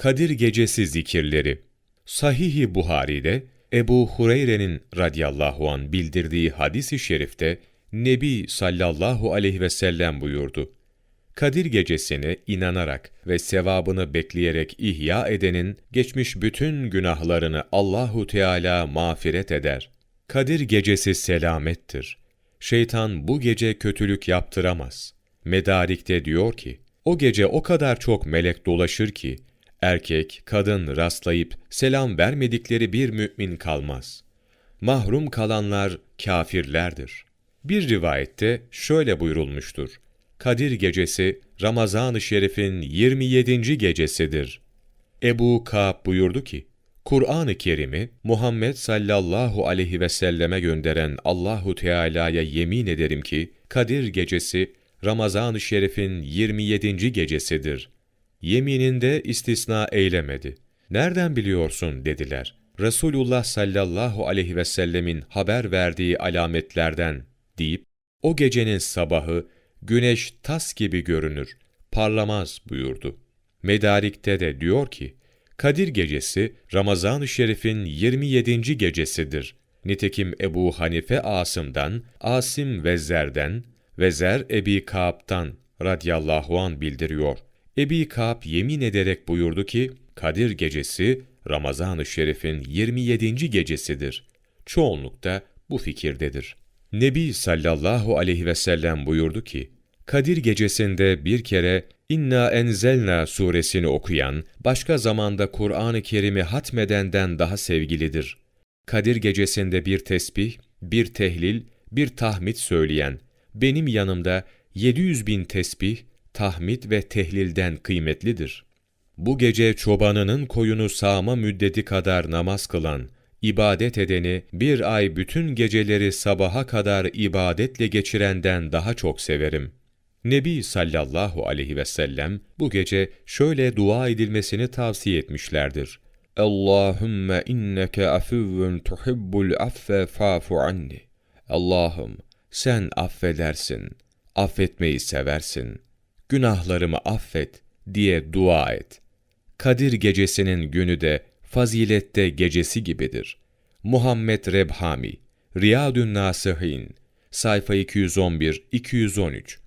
Kadir Gecesi zikirleri. Sahih-i Buhari'de Ebu Hureyre'nin radıyallahu an bildirdiği hadis-i şerifte Nebi sallallahu aleyhi ve sellem buyurdu. Kadir gecesine inanarak ve sevabını bekleyerek ihya edenin geçmiş bütün günahlarını Allahu Teala mağfiret eder. Kadir gecesi selamettir. Şeytan bu gece kötülük yaptıramaz. Medarik'te diyor ki, o gece o kadar çok melek dolaşır ki, erkek, kadın rastlayıp selam vermedikleri bir mümin kalmaz. Mahrum kalanlar kafirlerdir. Bir rivayette şöyle buyurulmuştur. Kadir gecesi Ramazan-ı Şerif'in 27. gecesidir. Ebu Ka'b buyurdu ki, Kur'an-ı Kerim'i Muhammed sallallahu aleyhi ve selleme gönderen Allahu Teala'ya yemin ederim ki Kadir gecesi Ramazan-ı Şerif'in 27. gecesidir. Yemininde istisna eylemedi. Nereden biliyorsun dediler. Resulullah sallallahu aleyhi ve sellemin haber verdiği alametlerden deyip o gecenin sabahı güneş tas gibi görünür, parlamaz buyurdu. Medarik'te de diyor ki, Kadir gecesi Ramazan-ı Şerif'in 27. gecesidir. Nitekim Ebu Hanife Asım'dan, Asim Vezzer'den, Vezer Ebi Ka'b'tan radıyallahu an bildiriyor. Ebi Ka'b yemin ederek buyurdu ki, Kadir gecesi Ramazan-ı Şerif'in 27. gecesidir. Çoğunlukta bu fikirdedir. Nebi sallallahu aleyhi ve sellem buyurdu ki, Kadir gecesinde bir kere İnna enzelna suresini okuyan, başka zamanda Kur'an-ı Kerim'i hatmedenden daha sevgilidir. Kadir gecesinde bir tesbih, bir tehlil, bir tahmid söyleyen, benim yanımda 700 bin tesbih, tahmid ve tehlilden kıymetlidir. Bu gece çobanının koyunu sağma müddeti kadar namaz kılan, ibadet edeni bir ay bütün geceleri sabaha kadar ibadetle geçirenden daha çok severim. Nebi sallallahu aleyhi ve sellem bu gece şöyle dua edilmesini tavsiye etmişlerdir. Allahümme inneke afuvvun tuhibbul affe fa'fu anni. Allah'ım sen affedersin, affetmeyi seversin. Günahlarımı affet diye dua et. Kadir gecesinin günü de fazilette gecesi gibidir. Muhammed Rebhami, Riyadün Nasihin, sayfa 211-213